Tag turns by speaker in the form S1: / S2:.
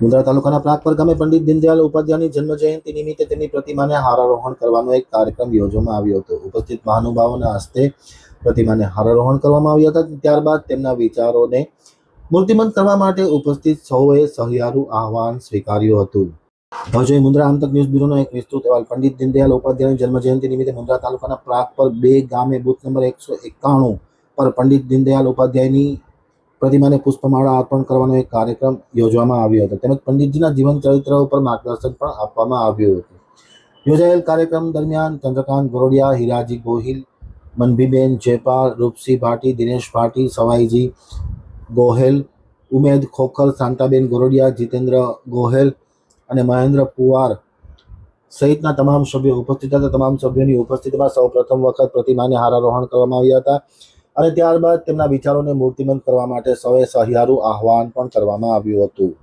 S1: મુંદ્રા તાલુકાના પ્રાગપર ગામે પંડિત દીનદયાલ ઉપાધ્યાયની જન્મ જયંતિ નિમિત્તે તેમની પ્રતિમાને હારારોહણ કરવાનો એક કાર્યક્રમ યોજવામાં આવ્યો હતો. ઉપસ્થિત મહાનુભાવોના હસ્તે પ્રતિમાને હારારોહણ કરવામાં આવ્યા હતા. ત્યારબાદ તેમના વિચારોને મૂર્તિમંત કરવા માટે ઉપસ્થિત સૌએ સહિયારું આહવાન સ્વીકાર્યું હતું. હવે જોઈએ મુંદ્રા આંતક ન્યૂઝ બ્યુરોનો એક વિસ્તૃત અહેવાલ. પંડિત દીનદયાલ ઉપાધ્યાયની જન્મ જયંતિ નિમિત્તે મુંદ્રા તાલુકાના પ્રાગપર બે ગામે બુથ નંબર એકસો એકાણું પર પંડિત દીનદયાલ ઉપાધ્યાયની પ્રતિમાને પુષ્પમાળા અર્પણ કરવાનો એક કાર્યક્રમ યોજવામાં આવ્યો હતો. તેમજ પંડિતજીના જીવન ચરિત્ર ઉપર માર્ગદર્શન પણ આપવામાં આવ્યું હતું. યોજાયેલ કાર્યક્રમ દરમિયાન ચંદ્રકાંત ગોરડિયા, હીરાજી ગોહિલ, મનભીબેન જેપાલ રૂપસી ભાટી, દિનેશ ભાટી, સવાઈજી ગોહેલ, ઉમેદ ખોખર, શાંતાબેન ગોરડિયા, જીતેન્દ્ર ગોહેલ અને મહેન્દ્ર પુવાર સહિતના તમામ સભ્યો ઉપસ્થિત હતા. તમામ સભ્યોની ઉપસ્થિતિમાં સૌ પ્રથમ વખત પ્રતિમાને હારારોહણ કરવામાં આવ્યા હતા. અને ત્યારબાદ તેમના વિચારોને મૂર્તિમંત કરવા માટે સૌએ સહિયારું આહવાન પણ કરવામાં આવ્યું હતું.